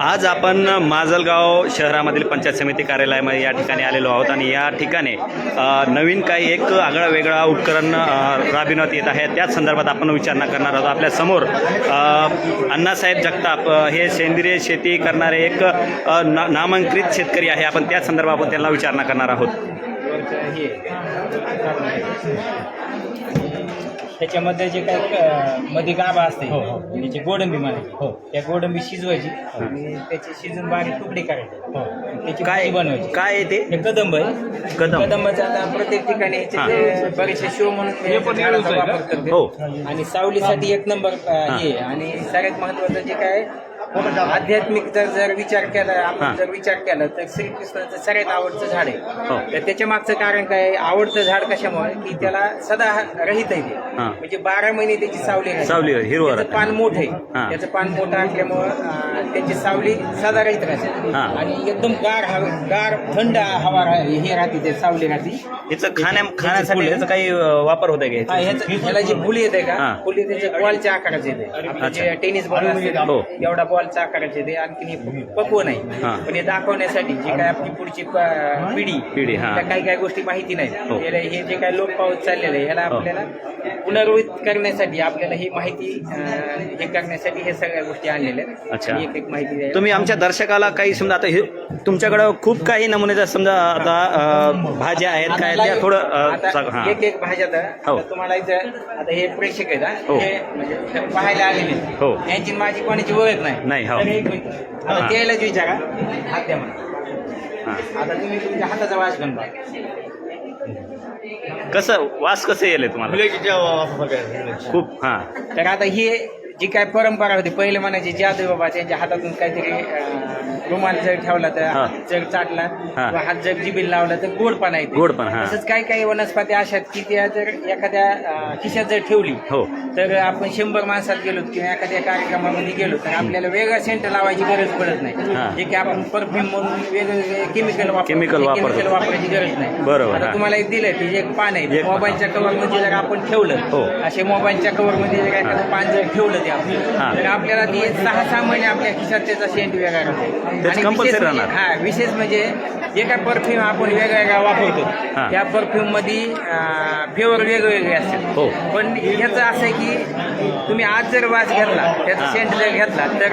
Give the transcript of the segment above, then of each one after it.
आज आपण माजलगाव शहरामधील पंचायत समिती कार्यालयामध्ये या ठिकाणी आलेलो आहोत आणि या ठिकाणी नवीन काही एक आगळा वेगळा उपकरण राबविण्यात येत आहे. त्याच संदर्भात आपण विचारणा करणार आहोत. आपल्यासमोर अण्णासाहेब जगताप हे सेंद्रिय शेती करणारे एक ना नामांकित शेतकरी आहे. आपण त्याच संदर्भात आपण त्यांना विचारणा करणार आहोत. त्याच्यामध्ये जे काय मध्ये गाभा असते त्याची गोडंबी म्हणायची हो. त्या गोडंबी शिजवायची आणि त्याची शिजून बारीक तुकडे करायचे आणि त्याची काय भाजी बनवायची काय आहे ते हे कदंब आहे कदंब. कदंबाचा आता प्रत्येक ठिकाणी याचे हा. ते बरेचसे शो म्हणून ते झाडाचा वापर करते हो. आणि सावलीसाठी एक नंबर अं, हा. हे आहे. आणि सगळ्यात महत्वाचं जे काय आध्यात्मिक जर जर विचार केला हा. आपण जर विचार केला तर श्रीकृष्णाचं सगळ्यात आवडतं झाड हो. आहे तर त्याच्या मागचं कारण काय? आवडतं झाड कशामुळे की त्याला सदा रहित आहे ते हा. म्हणजे बारा महिने त्याची सावली राहते. सावली हिरवं त्याचं राहतं. पान मोठं हा. आहे त्याचं पान मोठं असल्यामुळं अं, त्याची सावली सदा राहीत राहते हा. आणि एकदम गार हवा गार थंड हवा हे राहते ते सावली राहते याचं खाण्या खाण्यासाठी याचा काही अ, वापर होत आहे हा, का ह्याचं- ह्याला जे फुली येते हा. का फुली त्याच्या बॉलच्या आकाराचे येते आपलं जे अच्छा. टेनिस बॉल असते हो. एवढा बॉलच्या आकाराचे येते आणखी हे पक्व नाही. पण हे दाखवण्यासाठी जी काय आपली पुढची प- पिढी पिढी, हा. त्या काही काही गोष्टी माहिती नाही हो. याला हे जे काय लोक पाऊस चाललेलं आहे ह्याला हो. आपल्याला पुनर्वित करण्यासाठी आपल्याला ही माहिती अं, हे करण्यासाठी हे सगळ्या गोष्टी आणलेल्या आहेत. अच्छा. एक एक माहिती द्यायला. तुम्ही आमच्या दर्शकाला काही समजा आता हे तुमच्याकडं खूप काही नमुन्याच्या समजा आता अ, भाज्या आहेत काय त्या थोडं अ, आता सांग- हां एक एक भाज्या तर हो. आता तुम्हाला इथं आता हे प्रेक्षक आहेत हा. हो. हे म्हणजे पाहायला आलेले आहेत. हो. यांची माझी कोणाची ओळख नाही नाही, हो. एक मिनिट. आता त्यालाच विचारा हात द्या मला. हां. आता तुम्ही तुमच्या हाताचा वास घेऊन कसं वास कसं येईल तुम्हाला? खूप हां. तर आता ही जी काय परंपरा होती पहिले म्हणायचे जादू बाबा त्यांच्या हातातून काहीतरी अं, रुमाल जर ठेवला तर हा. हात जर चाटला हा. किंवा हात जर जिबील लावला तर गोडपणा येते गोडपणा, हा. तसंच काही काही वनस्पती अशा आहेत की त्या जर एखाद्या अं, खिशात जर ठेवली हो तर आपण शंभर माणसात गेलो किंवा एखाद्या कार्यक्रमामध्ये गेलो तर आपल्याला वेगळा सेंट लावायची गरज पडत हा. नाही जे की आपण परफ्यूम म्हणून वेगवेगळे केमिकल वापर Chemical वापरतो. केमिकल वापरायची गरज नाही बरोबर, आता हा. तुम्हाला एक दिलं की जे एक पान आहे एक- मोबाईलच्या कव्हरमध्ये जर आपण ठेवलं हो. असे मोबाईलच्या कव्हरमध्ये जर एखादं पान जर ठेवलं ते आपण हा. तर आपल्याला ते सहा सहा महिने आपल्या खिशात त्याचा सेंट वेगळा राहतो compulsory विशेष म्हणजे- राहणार. हा विशेष म्हणजे जे काय परफ्यूम आपण वेगवेगळा वापरतो. त्या परफ्यूममध्ये फ्लेवर वेगवेगळे असतात हो. पण ह्याचं असं आहे की तुम्ही आज जर वास घेतला त्याचा हा. सेंट जर घेतला तर.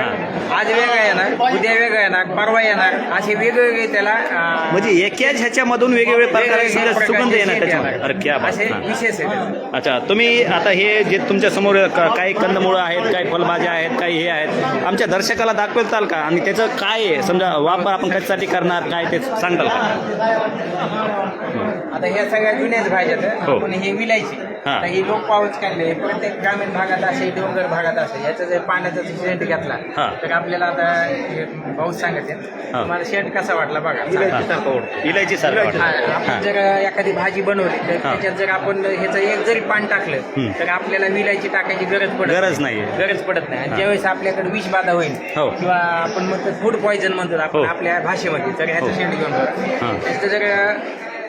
आज वेगळा येणार उद्या वेगळा येणार परवा येणार असे वेगवेगळे त्याला अं, म्हणजे एकाच ह्याच्यामधून वेगवेगळे प्रकारचे वेगवेगळे समजा प्रकारचे सुगंध येणार scent त्याच्यामध्ये येणार. अरे क्या बात असे हां. विशेष आहे अच्छा तुम्ही आता हे जे तुमच्यासमोर क- काही कंदमुळं आहेत काही फळभाज्या आहेत काही हे आहेत आमच्या दर्शकाला दाखवताल का आणि त्याचं काय आहे समजा वापर आपण कशासाठी करणार काय ते सांगताल का? आता ह्या सगळ्या जुन्याच भाज्यात हो. आपण हे विलायची. हा. आता ही लोक पाऊस काढले प्रत्येक ग्रामीण भागात असे डोंगर भागात असे याचा जर पाण्याचा शेंट घेतला हा. तर आपल्याला आता हे पाऊस सांगते हा. तुम्हाला शेंट कसा वाटला बघा इलायची सारखं हा, आपण हां. जर एखादी भाजी बनवली तर हा. त्याच्यात जर आपण ह्याचं एक जरी पान. टाकलं तर आपल्याला विलायची टाकायची गरज पडत गरज नाहीये. गरज पडत नाही आणि हा. ज्यावेळेस आपल्याकडे विषबाधा होईल हो. किंवा आपण म्हणतो फूड पॉयझन म्हणतो आपण हो. आपल्या भाषेमध्ये तर ह्याचं हो. शेंट घेऊन बघा. हा. त्याचं जर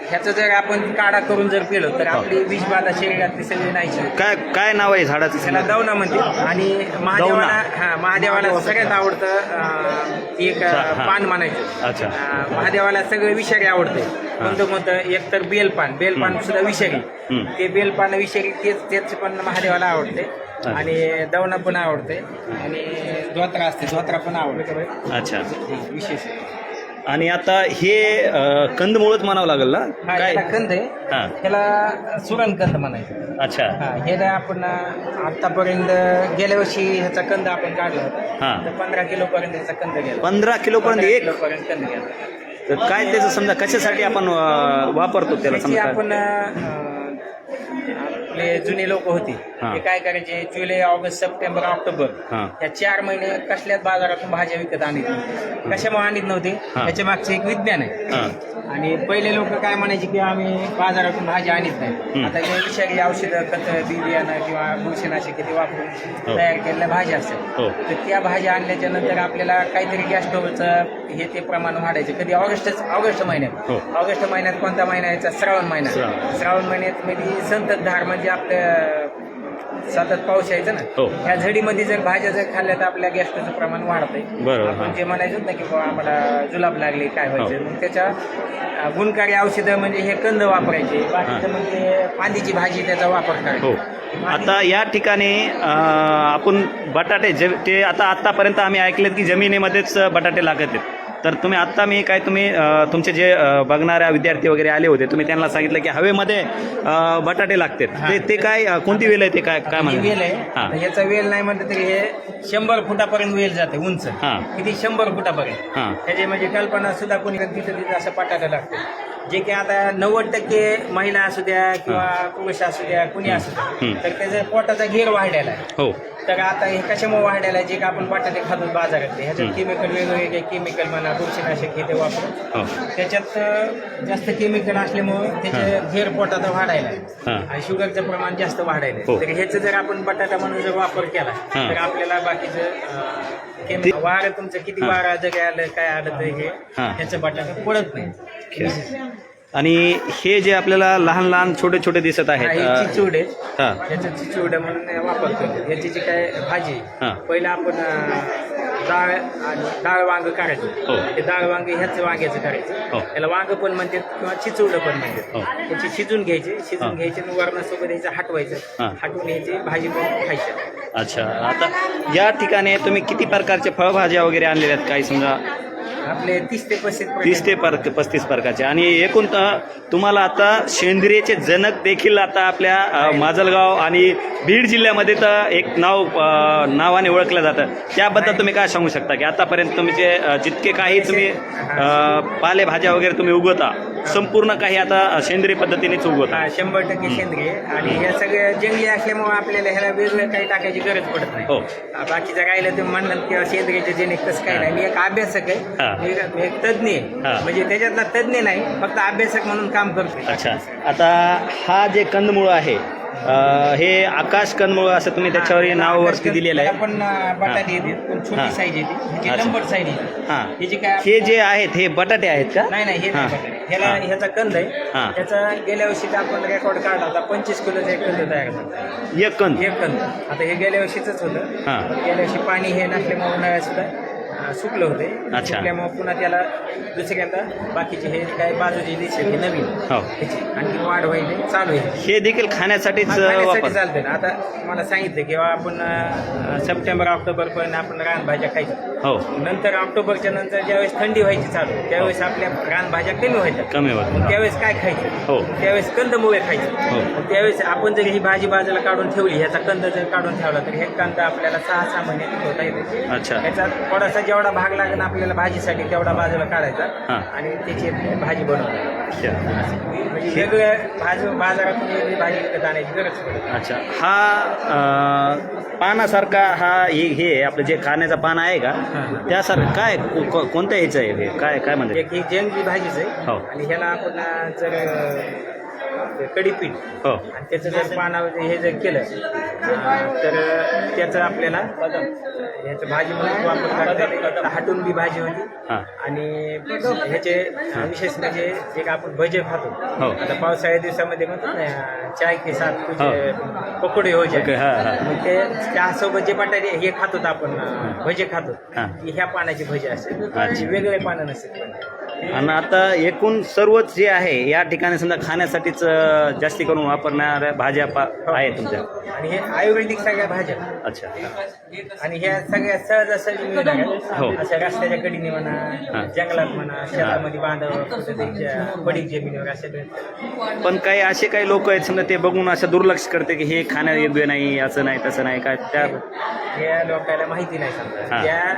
ह्याचं जर आपण काढा करून जर पिलो तर. आपली विषबाधा शरीरातली सगळी होते. काय काय नाव आहे झाडाचं? त्याला समजा? दवना म्हणते. आणि महादेवाला हा महादेवाला सगळ्यात आवडतं अं, एक अं, हा. पान म्हणायचं. अच्छा. अं, महादेवाला सगळे विषारी आवडते. कोणतं कोणतं? एक तर बेलपान. बेलपान सुद्धा विषारी. हम्म. ते बेलपान विषारी तेच तेच पण महादेवाला आवडते. आणि दवना पण आवडते. आणि धोत्रा असते धोत्रा पण आवडते. अच्छा. हा, विशेष. आणि आता हे अ, कंदमुळच म्हणावं लागेल ना? हा काय? याला कंद आहे. हा. त्याला सुरणकंद म्हणायचं. अच्छा. हा हे जर आपण आतापर्यंत गेल्या वर्षी ह्याचा कंद आपण काढला होता. हा. तर पंधरा किलो पर्यंत ह्याचा कंद गेला पंधरा किलो पर्यंत पंधरा एक किलो पर्यंत कंद गेला तर काय त्याचं समजा कशासाठी आपण अ, वापरतो त्याला त्याची समजा? आपण अं, आपले जुने लोक होते हा. ते काय करायचे जुलै ऑगस्ट सप्टेंबर ऑक्टोबर. या चार महिने कसल्याच बाजारातून भाज्या विकत आणत नव्हते कशामुळे आणत नव्हते हा. त्याच्या मागचे एक विज्ञान आहे हां आणि पहिले लोक काय म्हणायचे की आम्ही बाजारातून भाजी आणत नाही. आता ते विषारी औषधं खत बी बियाणं किंवा बुरशीनाशक ते वापरून हो. तयार केलेल्या भाज्या असतात हो तर त्या भाज्या आणल्याच्या नंतर आपल्याला काहीतरी गॅस्ट्रोचं हे ते प्रमाण वाढायचं कधी ऑगस्टच ऑगस्ट महिन्यात हो. ऑगस्ट महिन्यात कोणता महिना यायचा श्रावण महिना श्रावण. महिन्यात मध्ये संततधार म्हणजे आपलं सतत पाऊस यायचा ना हो. ह्या झडीमध्ये जर भाज्या जर खाल्ल्या तर आपल्या गॅस्ट्रोचं प्रमाण वाढतंय बरोबर, आपण हा. जे म्हणायचो ना की बाबा आम्हाला जुलाब लागले काय हो. व्हायचं मग त्याच्या अं, गुणकारी औषधं म्हणजे हे कंद वापरायचे बाकीचं म्हणजे फांदीची भाजी त्याचा वापर हो करायचा आता या ठिकाणी अं, आपण बटाटे जे ते आता आत्तापर्यंत आम्ही ऐकलेत की जमिनीमध्येच बटाटे लागत आहेत तर तुम्ही आत्ता मी काय तुम्ही तुमचे जे बघणाऱ्या विद्यार्थी वगैरे आले होते तुम्ही त्यांना सांगितलं की हवेमध्ये बटाटे लागतात. ते ते काय कोणती वेल आहे ते काय काय ही वेल आहे. ह्याचा वेल नाही म्हटलं तरी हे शंभर फुटापर्यंत वेल जाते उंच. किती? शंभर फुटापर्यंत. त्याची म्हणजे कल्पना सुद्धा कोणी तिथं तिथं असं पटायला लागतं. जे की आता नव्वद टक्के महिला असू द्या किंवा पुरुष असू द्या कुणी असू द्या हं. तर त्याचा पोटाचा घेर वाढलेला आहे हो तर आता हे कशामुळे वाढलेला आहे जे की आपण बटाटे खातो बाजारातले ह्याच्यात हं. केमिकल वेगवेगळे केमिकल म्हणा बुरशीनाशक हे ते वापरून हो त्याच्यात जास्त केमिकल असल्यामुळं त्याचे घेर पोटाचा वाढायला आहे हां आणि शुगरचं प्रमाण जास्त वाढायला हो. आहे तर ह्याचं जर आपण बटाटा म्हणून जर वापर केला हां. तर आपल्याला बाकीचं वारं तुमचं किती हां. वारा जर आलं काय आलं तर हे हां. ह्याचं बटाटा पडत नाही आणि हे जे आपल्याला लहान लहान छोटे छोटे दिसत हा, आहेत हे अं, चिचूड आहे हां ह्याचं चिचूड म्हणून वापर करतो ह्याची जी काय भाजी आहे, हां. पहिलं आपण अं, डाळ आणि डाळ वांग हो. काढायचं ते डाळ वांग ह्याच वांग्याचं हो. त्याला वांग पण म्हणतात किंवा चिचूड पण हो. म्हणतात त्याची शिजून घ्यायचे हां. शिजून घ्यायचे आणि वरणासोबत ह्याचं हटवायचं हां. हटवून घ्यायची भाजी बनवून खायची अच्छा आता या ठिकाणी तुम्ही किती प्रकारचे फळभाज्या वगैरे आणलेल्या आहेत काही समजा आपले तीस ते पस्तीस तीस ते पर पस्तीस प्रकारचे. आणि एकूण तुम्हाला आता सेंद्रियचे जनक देखील आता आपल्या अ, माजलगाव आणि बीड जिल्ह्यामध्ये तर एक नाव अ, नावाने ओळखलं जातं. त्याबद्दल तुम्ही काय सांगू शकता? की आतापर्यंत तुमचे अ, जितके काही तुम्ही अ, पालेभाज्या वगैरे तुम्ही उगवता संपूर्ण काही आता सेंद्रिय पद्धतीनेच उगवता. हा, शंभर टक्के सेंद्रिय. आणि हे सगळे जंगली असल्यामुळे आपल्याला ह्याला वेगळं काही टाकायची गरज पडत नाही. हो. हा, बाकीचं राहिलं ते म्हणलं किंवा सेंद्रियचे जेनेक तसं काही नाही. मी एक अभ्यासक हा. एक एक तज्ज्ञ आहे हा. म्हणजे त्याच्यातला तज्ज्ञ नाही फक्त अभ्यासक म्हणून काम करतो अच्छा आता हा जे कंदमुळ आहे अ, हे आकाश कंदमुळ असं तुम्ही त्याच्यावर नाव वरती दिलेलं आहे पण बटाटे येते पण हा. छोटी साईज येते ह्याची अच्छा. लंबट साईज येते हां ह्याची काय हे जे आहेत हे बटाटे आहेत का नाही नाही हे हा. नाही बटाटे. ह्याला हा. ह्याचा कंद हा. आहे त्याचा गेल्या वर्षी आपण रेकॉर्ड काढला होता पंचवीस किलोचा एक कंद तयार झाला एक कंद एक कंद आता हे गेल्या वर्षीच होतं हा. गेल्या वर्षी पाणी हे नसल्यामुळे उन्हाळ्यात सुद्धा सुकलं होते. अच्छा. सुकल्यामुळे पुन्हा त्याला दुसऱ्यांदा बाकीचे हे काय बाजूचे दिसले हे नवीन. हो. त्याची आणखी वाढ व्हायली चालू आहे. हे देखील खाण्यासाठीच खाण्यासाठी वापर. चालते ना. आता मला सांगितलं की बाबा आपण अं, सप्टेंबर ऑक्टोबर पर्यंत आपण रानभाज्या खायच्या हो. नंतर ऑक्टोबरच्या नंतर ज्यावेळेस थंडी व्हायची चालू त्यावेळेस आपल्या रानभाज्या कमी व्हायच्या. कमी मग होत त्यावेळेस काय खायचं? हो. त्यावेळेस कंदमुळे खायचे. हो. मग त्यावेळेस आपण जर ही भाजी बाजूला काढून ठेवली ह्याचा कंद जर काढून ठेवला तर हे कंद आपल्याला सहा सहा महिने टिकवता येते. अच्छा. ह्याचा थोडासा जेवढा भाग लागेल आपल्याला भाजीसाठी तेवढा बाजूला काढायचा. हां. आणि त्याची भाजी बनवायची अच्छा. म्हणजे वेगवेगळ्या भाजी बाजारातून वेगळी भाजी विकत आणायची गरज पडत. अच्छा. हा अ, पानासारखा हा हे हे आपलं जे खाण्याचा पान आहे का? हां. त्यासारखं काय को- को- कोणत्या ह्याचं आहे हे काय काय म्हणते एक ही जंगली भाजीच आहे हो. आणि ह्याला आपण जर अं, कढीपीठ हो. आणि त्याचं जर पानावर हे जर केलं अं, तर त्याचं आपल्याला ह्याचं भाजी म्हणून वापर करता हाटून बी भाजी होती. हां. आणि ह्याचे विशेष म्हणजे जे का आपण भजे खातो. हो. आता पावसाळ्या दिवसामध्ये म्हणतो ना अं, चाय के साथ कुछ पकोडे हो ओके, हा, हा. मग ते चहासोबत जे बटाटे हे खातो आपण अं, भजे खातो. हा. की ह्या पानाची भजी असते अच्छा. वेगळे पानं नसते आणि आता एकूण सर्वच जे आहे या ठिकाणी समजा खाण्यासाठीच जास्ती करून वापरणाऱ्या भाज्या पा आहे तुमच्या आणि हे आयुर्वेदिक सगळ्या भाज्या अच्छा आणि ह्या सगळ्या सहजासहजी हो. आहेत. अशा रस्त्याच्या कडीने हा. म्हणा जंगलात म्हणा शेतामध्ये बांधव पडीक जमिनीवर. पण काही असे काही लोक आहेत समजा ते बघून असं दुर्लक्ष करते की हे खाण्या योग्य नाही असं नाही तसं नाही काय त्या या लोकांना माहिती नाही समजा. त्या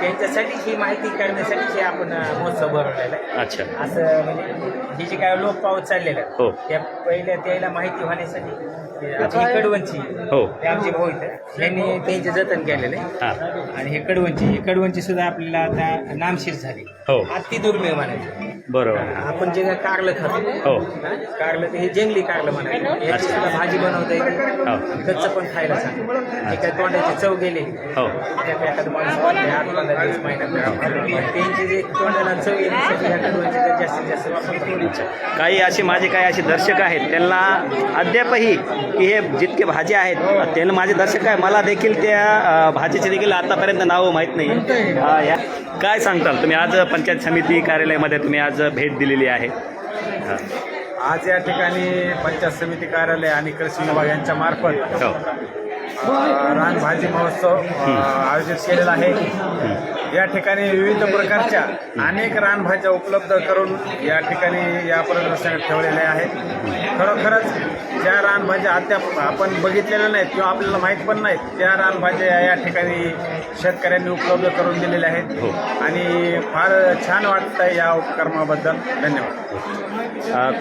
त्यांच्यासाठीच ही माहिती करण्यासाठीच हे आपण अं, महोत्सव भरवलेला आहे अच्छा असं म्हणजे हे जे काय लोक पावत चाललेले आहेत, हो. त्या पहिल्या त्याला माहिती होण्यासाठी आता ही कडवंची हो. ते आमचे भाऊ आहेत. यांनी त्यांचे जतन केलेले. हां. आणि हे कडवंची ही कडवंची सुद्धा आपल्याला आता नामशीर झाली. हो. अति दुर्मिळ म्हणायचं. बरोबर. आपण जे काय कारलं खातो हो. हा? कारलं ते हे जंगली कारलं म्हणायचं. याची सुद्धा भाजी बनवता येते हो. कच्चं पण खायला सांग जे काय तोंडाची चव गेलेली हो. त्या काय एखादं माणूस खाते, आठ पंधरा दिवस महिन्यात त्यांची जे तोंडाला चव ह्या कडवंची जास्तीत जास्त वापर करू काही असे माझे काही असे दर्शक आहेत त्यांना अद्यापही की हे जितके भाजी आहेत त्याला माझे दर्शक आहे मला देखील त्या अ, भाजीचे देखील आतापर्यंत नावं माहीत नाही अ, या काय सांगताल? तुम्ही आज पंचायत समिती कार्यालयामध्ये तुम्ही आज भेट दिलेली आहे. आज या ठिकाणी पंचायत समिती कार्यालय आणि कृषी विभाग यांच्या मार्फत हो. रानभाजी महोत्सव आयोजित केलेला आहे. या ठिकाणी विविध प्रकारच्या अनेक रानभाज्या उपलब्ध करून या ठिकाणी या प्रदर्शनात ठेवलेल्या आहेत. खरोखरच ज्या रानभाज्या अद्याप आपण बघितलेल्या नाहीत किंवा आपल्याला माहीत पण नाहीत त्या रानभाज्या या ठिकाणी शेतकऱ्यांनी उपलब्ध करून दिलेल्या हो. आहेत आणि फार छान वाटतं या उपक्रमाबद्दल. धन्यवाद.